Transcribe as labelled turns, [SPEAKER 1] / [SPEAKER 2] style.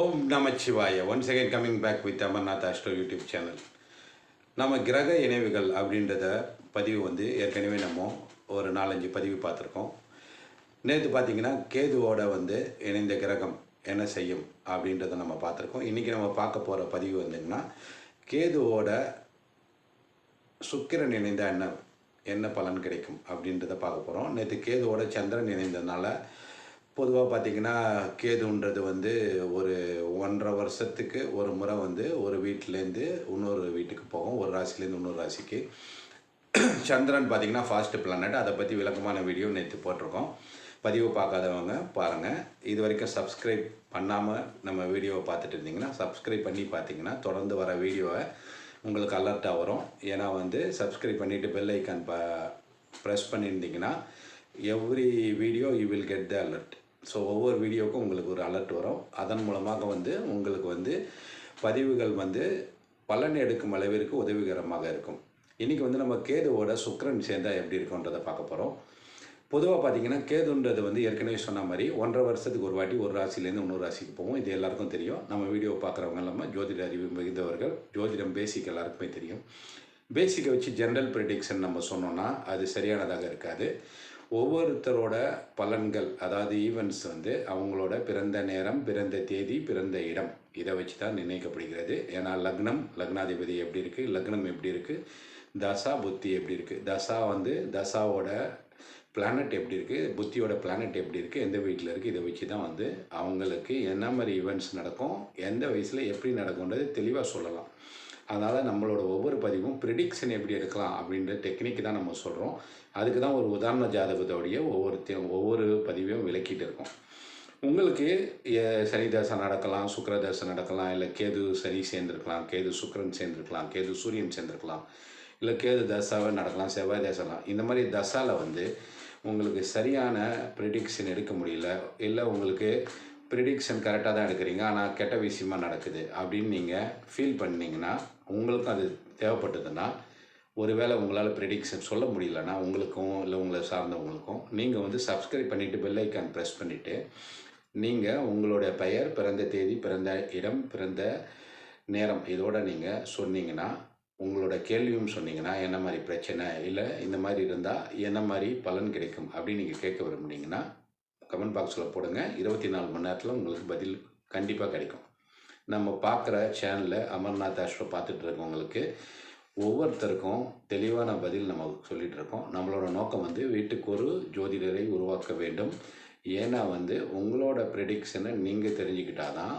[SPEAKER 1] Om Namachivaya. One second coming back with Amarnath astro YouTube channel நம்ம கிரக இணைவுகள் அப்படின்றத பதிவு வந்து ஏற்கனவே நம்ம ஒரு நாலஞ்சு பதிவு பார்த்துருக்கோம். நேற்று பார்த்தீங்கன்னா கேதுவோட வந்து இணைந்த கிரகம் என்ன செய்யும் அப்படின்றத நம்ம பார்த்துருக்கோம். இன்றைக்கி நம்ம பார்க்க போகிற பதிவு வந்துங்கன்னா கேதுவோட சுக்கிரன் இணைந்த என்ன என்ன பலன் கிடைக்கும் அப்படின்றத பார்க்க போகிறோம் நேற்று கேதுவோட சந்திரன் இணைந்ததுனால பொதுவாக பார்த்தீங்கன்னா கேதுன்றது வந்து ஒரு ஒன்றரை வருஷத்துக்கு ஒரு முறை வந்து ஒரு வீட்டிலேருந்து இன்னொரு வீட்டுக்கு போகும். ஒரு ராசிலேருந்து இன்னொரு ராசிக்கு. சந்திரன் பார்த்தீங்கன்னா ஃபாஸ்ட் பிளானட் அதை பற்றி விளக்கமான வீடியோ நேற்று போட்டிருக்கோம். பதிவு பார்க்காதவங்க பாருங்கள் இது வரைக்கும் சப்ஸ்கிரைப் பண்ணாமல் நம்ம வீடியோவை பார்த்துட்டு இருந்தீங்கன்னா சப்ஸ்கிரைப் பண்ணி பார்த்தீங்கன்னா தொடர்ந்து வர வீடியோவை உங்களுக்கு அலர்ட்டாக வரும். ஏன்னா வந்து சப்ஸ்கிரைப் பண்ணிவிட்டு பெல் ஐக்கான் ப ப்ரெஸ் பண்ணியிருந்தீங்கன்னா every video you will get the alert so ஒவ்வொரு வீடியோவுக்கும் உங்களுக்கு ஒரு அலர்ட் வரும். அதன் மூலமாக வந்து உங்களுக்கு வந்து பதிவுகள் வந்து பலன் எடுக்கும் அளவிற்கு உதவிகரமாக இருக்கும். இன்றைக்கி வந்து நம்ம கேதுவோட சுக்கரன் சேர்ந்தால் எப்படி இருக்குன்றதை பார்க்க போகிறோம் பொதுவாக பார்த்தீங்கன்னா கேதுன்றது வந்து ஏற்கனவே சொன்ன மாதிரி ஒன்றரை வருஷத்துக்கு ஒரு வாட்டி ஒரு ராசிலேருந்து இன்னொரு ராசிக்கு போவோம் இது எல்லாருக்கும் தெரியும். நம்ம வீடியோ பார்க்குறவங்க இல்லாமல் ஜோதிட அறிவு மிகுந்தவர்கள் ஜோதிடம் பேசிக் எல்லாருக்குமே தெரியும். பேசிக்கை வச்சு ஜென்ரல் ப்ரிடிக்ஷன் நம்ம சொன்னோன்னா அது சரியானதாக இருக்காது. ஒவ்வொருத்தரோட பலன்கள் அதாவது ஈவெண்ட்ஸ் வந்து அவங்களோட பிறந்த நேரம் பிறந்த தேதி பிறந்த இடம். இதை வச்சு தான் நிர்ணயிக்கப்படுகிறது. ஏன்னா லக்னம் லக்னாதிபதி எப்படி இருக்குது லக்னம் எப்படி இருக்குது தசா புத்தி எப்படி இருக்குது தசா வந்து தசாவோட பிளானட் எப்படி இருக்குது புத்தியோட பிளானட் எப்படி இருக்குது எந்த வீட்டில் இருக்குது இதை வச்சு தான் வந்து அவங்களுக்கு என்ன மாதிரி ஈவெண்ட்ஸ் நடக்கும் எந்த வயசில் எப்படி நடக்கும்ன்றது தெளிவாக சொல்லலாம். அதனால் நம்மளோட ஒவ்வொரு பதிவும் ப்ரிடிக்ஷன் எப்படி எடுக்கலாம் அப்படின்ற டெக்னிக் தான் நம்ம சொல்கிறோம் அதுக்கு தான் ஒரு உதாரண ஜாதகத்தோடைய ஒவ்வொருத்தையும் ஒவ்வொரு பதிவையும் விளக்கிட்டு இருக்கோம். உங்களுக்கு சனி தசை நடக்கலாம் சுக்கர தசை நடக்கலாம் இல்லை கேது சனி சேர்ந்துருக்கலாம் கேது சுக்கரன் சேர்ந்துருக்கலாம் கேது சூரியன் சேர்ந்துருக்கலாம் இல்லை கேது தசாவை நடக்கலாம் செவ்வாய் தசைலாம் இந்த மாதிரி தசாவில் வந்து உங்களுக்கு சரியான ப்ரிடிக்ஷன் எடுக்க முடியல இல்லை உங்களுக்கு ப்ரிடிக்ஷன் கரெக்டாக தான் எடுக்கிறீங்க. ஆனால் கெட்ட விஷயமா நடக்குது அப்படின்னு நீங்கள் ஃபீல் பண்ணிங்கன்னா உங்களுக்கும் அது தேவைப்பட்டதுன்னா ஒருவேளை உங்களால் ப்ரிடிக்ஷன் சொல்ல முடியலன்னா உங்களுக்கும் இல்லை உங்களை சார்ந்தவங்களுக்கும் நீங்கள் வந்து சப்ஸ்கிரைப் பண்ணிவிட்டு பெல் ஐக்கான் ப்ரெஸ் பண்ணிவிட்டு நீங்கள் உங்களுடைய பெயர் பிறந்த தேதி பிறந்த இடம் பிறந்த நேரம் இதோட நீங்கள் சொன்னீங்கன்னா உங்களோட கேள்வியும் சொன்னீங்கன்னா என்ன மாதிரி பிரச்சனை இல்லை இந்த மாதிரி இருந்தால் என்ன மாதிரி பலன் கிடைக்கும் அப்படின்னு நீங்கள் கேட்க விரும்புனீங்கன்னா கமெண்ட் பாக்ஸில் போடுங்க. இருபத்தி நாலு மணி நேரத்தில் உங்களுக்கு பதில் கண்டிப்பாக கிடைக்கும். நம்ம பார்க்குற சேனலில் அமர்நாத் ஆஷ்ரோ பார்த்துட்டு இருக்கவங்களுக்கு ஒவ்வொருத்தருக்கும் தெளிவான பதில் நம்ம சொல்லிகிட்டு இருக்கோம். நம்மளோட நோக்கம் வந்து வீட்டுக்கு ஒரு ஜோதிடரை உருவாக்க வேண்டும். ஏன்னா வந்து உங்களோட ப்ரெடிக்ஷனை நீங்கள் தெரிஞ்சுக்கிட்டாதான்